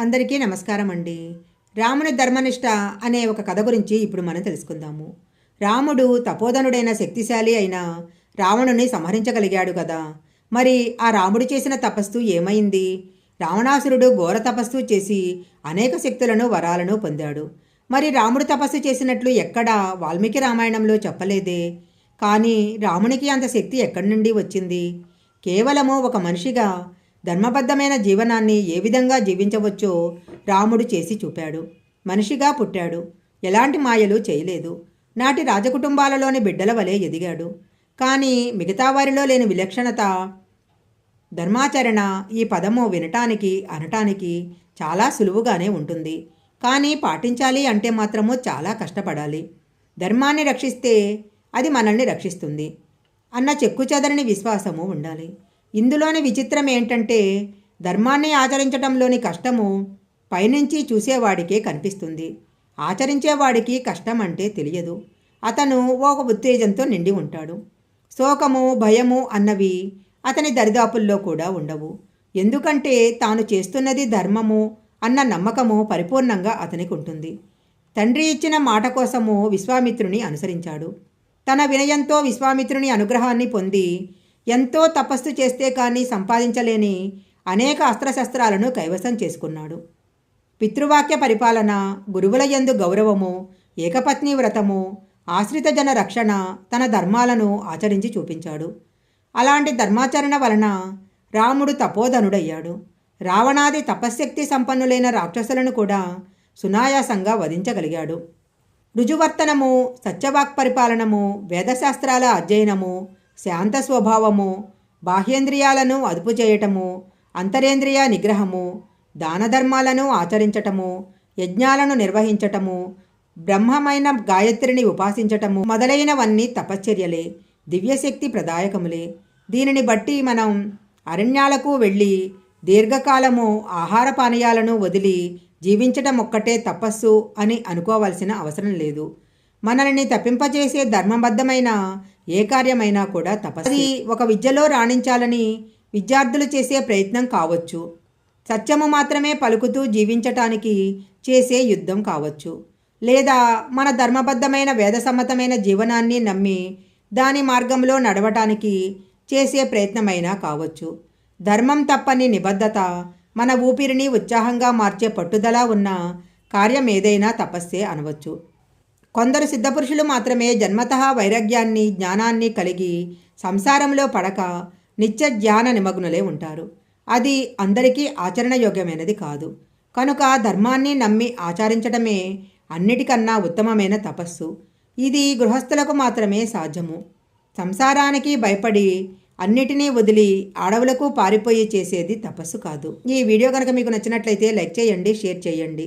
అందరికీ నమస్కారం అండి రాముని ధర్మనిష్ట అనే ఒక కథ గురించి ఇప్పుడు మనం తెలుసుకుందాము. రాముడు తపోధనుడైన శక్తిశాలి అయిన రావణుని సంహరించగలిగాడు కదా. మరి ఆ రాముడు చేసిన తపస్సు ఏమైంది? రావణాసురుడు ఘోర తపస్సు చేసి అనేక శక్తులను వరాలను పొందాడు. మరి రాముడు తపస్సు చేసినట్లు ఎక్కడా వాల్మీకి రామాయణంలో చెప్పలేదే? కానీ రామునికి అంత శక్తి ఎక్కడి నుండి వచ్చింది? కేవలము ఒక మనిషిగా ధర్మబద్ధమైన జీవనాన్ని ఏ విధంగా జీవించవచ్చో రాముడు చేసి చూపాడు. మనిషిగా పుట్టాడు. ఎలాంటి మాయలు చేయలేదు. నాటి రాజకుటుంబాలలోని బిడ్డల వలె ఎదిగాడు. కానీ మిగతా వారిలో లేని విలక్షణత ధర్మాచరణ ఈ పదము వినటానికి అనటానికి చాలా సులువుగానే ఉంటుంది. కానీ పాటించాలి అంటే మాత్రము చాలా కష్టపడాలి. ధర్మాన్ని రక్షిస్తే అది మనల్ని రక్షిస్తుంది. అన్న చెక్కు చెదరని విశ్వాసము ఉండాలి. ఇందులోని విచిత్రం ఏంటంటే ధర్మాన్ని ఆచరించడంలోని కష్టము పైనుంచి చూసేవాడికే కనిపిస్తుంది. ఆచరించేవాడికి కష్టం అంటే తెలియదు. అతను ఒక ఉత్తేజంతో నిండి ఉంటాడు. శోకము భయము అన్నవి అతని దరిదాపుల్లో కూడా ఉండవు. ఎందుకంటే తాను చేస్తున్నది ధర్మము అన్న నమ్మకము పరిపూర్ణంగా అతనికి ఉంటుంది. తండ్రి ఇచ్చిన మాట కోసము విశ్వామిత్రుని అనుసరించాడు. తన వినయంతో విశ్వామిత్రుని అనుగ్రహాన్ని పొంది ఎంతో తపస్సు చేస్తే కానీ సంపాదించలేని అనేక అస్త్రశస్త్రాలను కైవసం చేసుకున్నాడు. పితృవాక్య పరిపాలన గురువుల యందు గౌరవము ఏకపత్ని వ్రతము ఆశ్రిత జన రక్షణ తన ధర్మాలను ఆచరించి చూపించాడు. అలాంటి ధర్మాచరణ వలన రాముడు తపోధనుడయ్యాడు. రావణాది తపశ్శక్తి సంపన్నులైన రాక్షసులను కూడా సునాయాసంగా వధించగలిగాడు. రుజువర్తనము సత్యవాక్ పరిపాలనము వేదశాస్త్రాల అధ్యయనము శాంత స్వభావము బాహ్యేంద్రియాలను అదుపు చేయటము అంతరేంద్రియ నిగ్రహము దానధర్మాలను ఆచరించటము యజ్ఞాలను నిర్వహించటము బ్రహ్మమైన గాయత్రిని ఉపాసించటము మొదలైనవన్నీ తపశ్చర్యలే దివ్యశక్తి ప్రదాయకములే. దీనిని బట్టి మనం అరణ్యాలకు వెళ్ళి దీర్ఘకాలము ఆహార పానీయాలను వదిలి జీవించటం ఒక్కటే తపస్సు అని అనుకోవాల్సిన అవసరం లేదు. మనల్ని తప్పింపజేసే ధర్మబద్ధమైన ఏ కార్యమైనా కూడా తపస్సు. అది ఒక విద్యలో రాణించాలని విద్యార్థులు చేసే ప్రయత్నం కావచ్చు. సత్యము మాత్రమే పలుకుతూ జీవించటానికి చేసే యుద్ధం కావచ్చు. లేదా మన ధర్మబద్ధమైన వేదసమ్మతమైన జీవనాన్ని నమ్మి దాని మార్గంలో నడవటానికి చేసే ప్రయత్నమైనా కావచ్చు. ధర్మం తప్పని నిబద్ధత మన ఊపిరిని ఉత్సాహంగా మార్చే పట్టుదల ఉన్న కార్యం ఏదైనా తపస్సే అనవచ్చు. కొందరు సిద్ధపురుషులు మాత్రమే జన్మత వైరాగ్యాన్ని జ్ఞానాన్ని కలిగి సంసారంలో పడక నిత్య జ్ఞాన నిమగ్నులే ఉంటారు. అది అందరికీ ఆచరణయోగ్యమైనది కాదు. కనుక ధర్మాన్ని నమ్మి ఆచరించడమే అన్నిటికన్నా ఉత్తమమైన తపస్సు. ఇది గృహస్థులకు మాత్రమే సాధ్యము. సంసారానికి భయపడి అన్నిటినీ వదిలి అడవులకు పారిపోయి చేసేది తపస్సు కాదు. ఈ వీడియో కనుక మీకు నచ్చినట్లయితే లైక్ చేయండి షేర్ చేయండి.